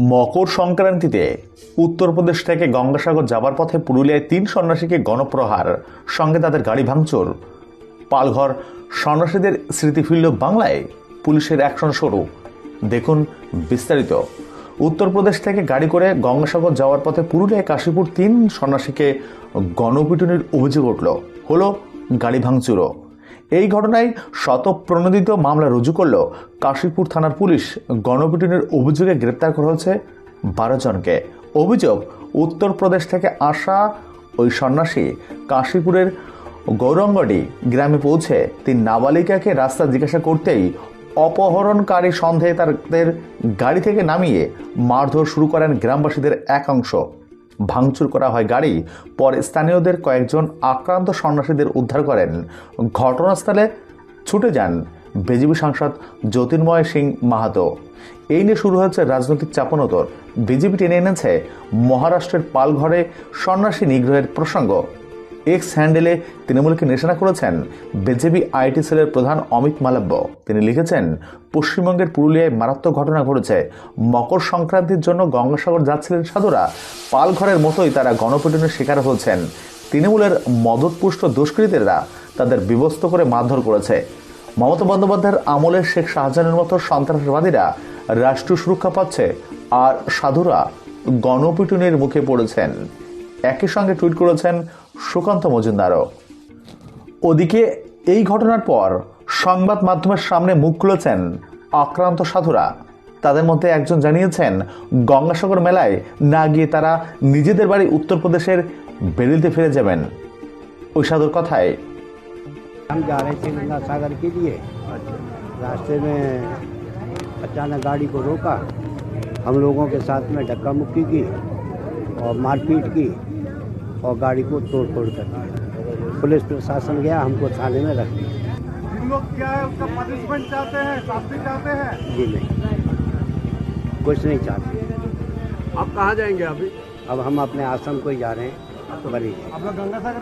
মকর সংক্রান্তিতে উত্তরপ্রদেশ থেকে গঙ্গাসাগর যাবার পথে পুরুলিয়ায় তিন সন্ন্যাসীকে গণপ্রহার, সঙ্গে তাদের গাড়ি ভাঙচুর। পালঘর সন্ন্যাসীদের স্মৃতি ফিরল বাংলায়, পুলিশের অ্যাকশন শুরু। দেখুন বিস্তারিত। উত্তরপ্রদেশ থেকে গাড়ি করে গঙ্গাসাগর যাওয়ার পথে পুরুলিয়ায় কাশীপুর তিন সন্ন্যাসীকে গণপিটুনির অভিযোগ উঠল। হলো গাড়ি ভাঙচুরও। এই ঘটনায় শতপ্রণোদিত মামলা রুজু করল কাশীপুর থানার পুলিশ গণপিটুনির অভিযোগে গ্রেপ্তার করা হয়েছে বারো জনকে। অভিযোগ, উত্তরপ্রদেশ থেকে আসা ওই সন্ন্যাসী কাশীপুরের গৌরঙ্গডি গ্রামে পৌঁছে তিন নাবালিকাকে রাস্তা জিজ্ঞাসা করতেই অপহরণকারী সন্দেহে তাদের গাড়ি থেকে নামিয়ে মারধর শুরু করেন গ্রামবাসীদের এক অংশ ভাঙচুর করা হয় গাড়ি। পরে স্থানীয়দের কয়েকজন আক্রান্ত সন্ন্যাসীদের উদ্ধার করেন। ঘটনাস্থলে ছুটে যান বিজেপি সাংসদ জ্যোতির্ময় সিং মাহাতো। এই নিয়ে শুরু হয়েছে রাজনৈতিক চাপনোতর। বিজেপি টেনে এনেছে মহারাষ্ট্রের পালঘরে সন্ন্যাসী নিগ্রহের প্রসঙ্গ। এক্স হ্যান্ডেলে তৃণমূলকে নিশানা করেছেন বিজেপি আইটি সেলের প্রধান অমিত মালব্য। তিনি লিখেছেন, পশ্চিমবঙ্গের পুরুলিয়ায় মারাত্মক ঘটনা ঘটেছে। মকর সংক্রান্তির জন্য গঙ্গাসাগর যাচ্ছিলেন সাধুরা। পালঘরের মতোই তারা গণপিটনের শিকার হয়েছেন। তৃণমূলের মদতপুষ্ট দুষ্কৃতীরা তাদের বিবস্ত করে মারধর করেছে। মমতা বন্দ্যোপাধ্যায়ের আমলে শেখ শাহজাহানের মতো সন্ত্রাসবাদীরা রাষ্ট্রীয় সুরক্ষা পাচ্ছে আর সাধুরা গণপিটুনির মুখে পড়েছেন। একই সঙ্গে টুইট করেছেন সুকান্ত মজুমদারও ওদিকে এই ঘটনার পর সংবাদ মাধ্যমের সামনে মুখ খুলেছেন আক্রান্ত সাধুরা তাদের মধ্যে একজন জানিয়েছেন গঙ্গাসাগর মেলায় না গিয়ে তারা নিজেদের বাড়ি উত্তরপ্রদেশের বেরিলতে ফিরে যাবেন ওই সাধুর কথায় हम जा रहे थे गंगा सागर के लिए रास्ते में अचानक गाड़ी को रोका हम लोगों के साथ में धक्का मुक्की की और मारपीट की और गाड़ी को तोड़ फोड़ कर दिया। पुलिस प्रशासन गया हमको थाने में रख दिया। जिन लोग क्या है? उसका पनिशमेंट चाहते हैं? शास्त्री चाहते हैं? जी नहीं। कुछ नहीं चाहते। आप कहाँ जाएँगे अभी? अब हम अपने आश्रम को ही जा रहे हैं बरी आप लोग गंगा सागर